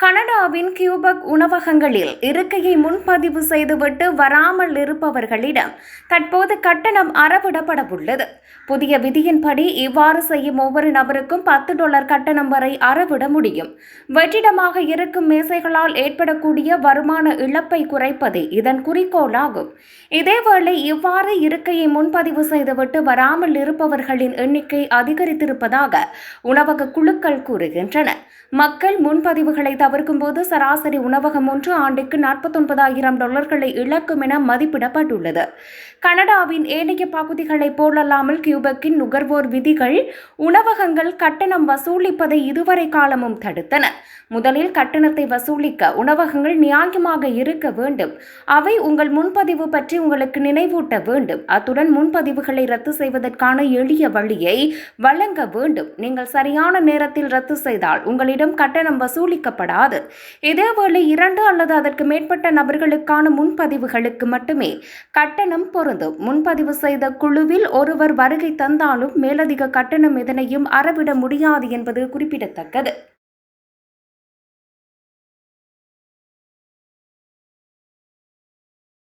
கனடாவின் கியூபக் உணவகங்களில் இருக்கையை முன்பதிவு செய்துவிட்டு வராமல் இருப்பவர்களிடம் தற்போது கட்டணம் அறவிடப்பட உள்ளது புதிய விதியின்படி இவ்வாறு செய்யும் ஒவ்வொரு நபருக்கும் பத்து டாலர் கட்டணம் வரை அறவிட முடியும். வெற்றிடமாக இருக்கும் மேசைகளால் ஏற்படக்கூடிய வருமான இழப்பை குறைப்பதே இதன் குறிக்கோளாகும். இதேவேளை இவ்வாறு இருக்கையை முன்பதிவு செய்துவிட்டு வராமல் இருப்பவர்களின் எண்ணிக்கை அதிகரித்திருப்பதாக உணவக குழுக்கள் கூறுகின்றன. மக்கள் முன்பதிவுகளை தவிர தவிர்க்கும் போது சராசரி உணவகம் ஒன்று ஆண்டுக்கு நாற்பத்தொன்பதாயிரம் டாலர்களை இழக்கும் என மதிப்பிடப்பட்டுள்ளது. கனடாவின் ஏனைய பகுதிகளைப் போலல்லாமல் கியூபெக்கின் நுகர்வோர் விதிகள் உணவகங்கள் கட்டணம் வசூலிப்பதை இதுவரை காலமும் தடுத்தன. முதலில் கட்டணத்தை வசூலிக்க உணவகங்கள் நியாயமாக இருக்க வேண்டும். அவை உங்கள் முன்பதிவு பற்றி உங்களுக்கு நினைவூட்ட வேண்டும். அத்துடன் முன்பதிவுகளை ரத்து செய்வதற்கான எளிய வழியை வழங்க வேண்டும். நீங்கள் சரியான நேரத்தில் ரத்து செய்தால் உங்களிடம் கட்டணம் வசூலிக்கப்படாது இதேவேளை இரண்டு அல்லது அதற்கு மேற்பட்ட நபர்களுக்கான முன்பதிவுகளுக்கு மட்டுமே கட்டணம் பொருந்தும். முன்பதிவு செய்த குழுவில் ஒருவர் வருகை தந்தாலும் மேலதிக கட்டணம் எதனையும் அறவிட முடியாது என்பது குறிப்பிடத்தக்கது.